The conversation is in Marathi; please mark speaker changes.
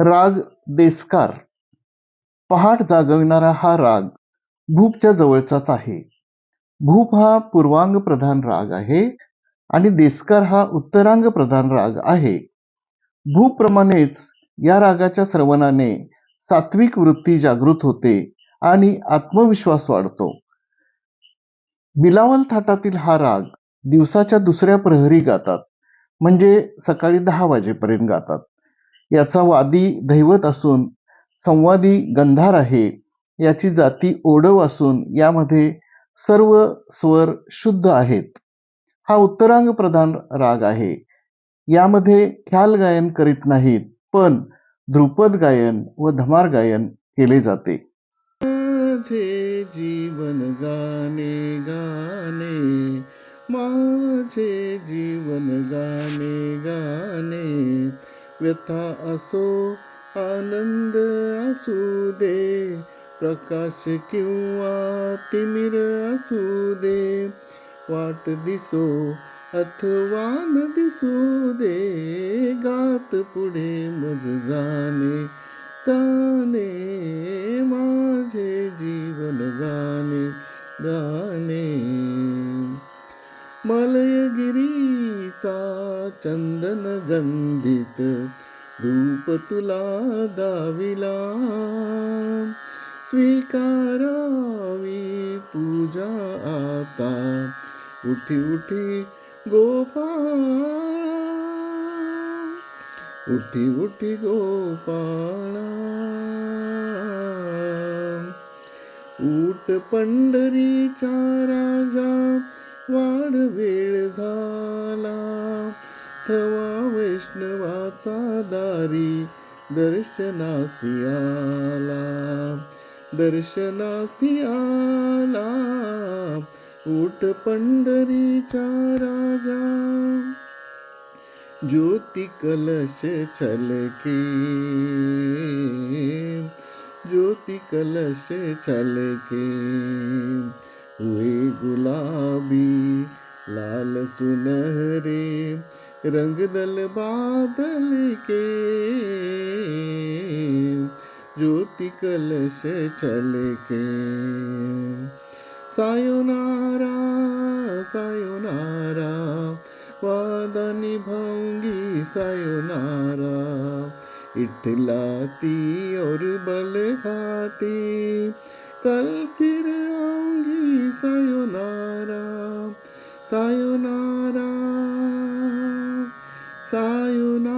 Speaker 1: राग देस्कार. पहाट जागविणारा हा राग भूपच्या जवळचाच आहे. भूप हा पूर्वांग प्रधान राग आहे आणि देस्कार हा उत्तरांग प्रधान राग आहे. भूप्रमाणेच या रागाच्या श्रवणाने सात्विक वृत्ती जागृत होते आणि आत्मविश्वास वाढतो. बिलावल थाटातील हा राग दिवसाच्या दुसऱ्या प्रहरी गातात म्हणजे सकाळी दहा वाजेपर्यंत गातात. याचा वादी दैवत असून संवादी गंधार आहे. याची जाती ओढव असून यामध्ये सर्व स्वर शुद्ध आहेत. हा उत्तरांग प्रधान राग आहे. यामध्ये ख्याल गायन करीत नाहीत पण ध्रुपद गायन व धमार गायन केले जाते. माझे जीवन गाणे गाणे माझे जीवन गाणे. व्यथा असो आनंद असू दे प्रकाश किंवा तिमिर असू दे वाट दिसो अथवा न दिसू दे गात पुढे मज जाणे जाणे मा मलयगिरीचा चंदन गंधित धूप तुला दाविला. स्वीकारावी पूजा आता उठी उठी गोपाळा. उठी उठी गोपाळा. ऊट पंढरीचा राजा वाढ वेळ झाला. थवा वैष्णवाचा दारी दर्शनासी आला. दर्शनासी आला. ऊट पंढरीचा राजा. ज्योती कलश छलके. ज्योती कलश छलके. सुनहरे रंग दल बादल के ज्योति कलश छलके सायोनारा सायोनारा वादा निभाऊँगी सायोनारा इठला ती और बल खाती, कल फिर आऊँगी सायोनारा sayonara sayonara